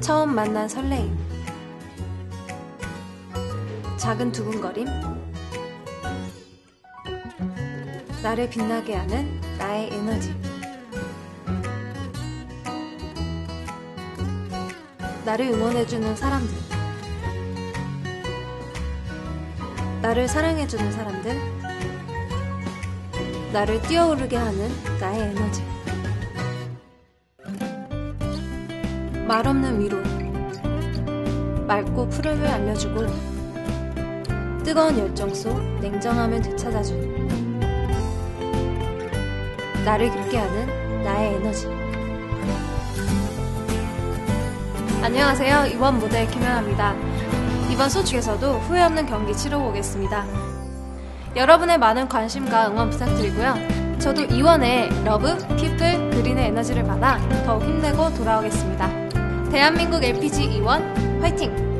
처음 만난 설레임. 작은 두근거림. 나를 빛나게 하는 나의 에너지. 나를 응원해주는 사람들. 나를 사랑해주는 사람들. 나를 뛰어오르게 하는 나의 에너지. 말 없는 위로. 맑고 푸름을 알려주고, 뜨거운 열정 속 냉정함을 되찾아주는 나를 깊게 하는 나의 에너지. 안녕하세요. 이번 모델 김연아입니다. 이번 소축에서도 후회 없는 경기 치러보겠습니다. 여러분의 많은 관심과 응원 부탁드리고요. 저도 이원의 러브, 피플, 그린의 에너지를 받아 더욱 힘내고 돌아오겠습니다. 대한민국 LPG 이원 화이팅!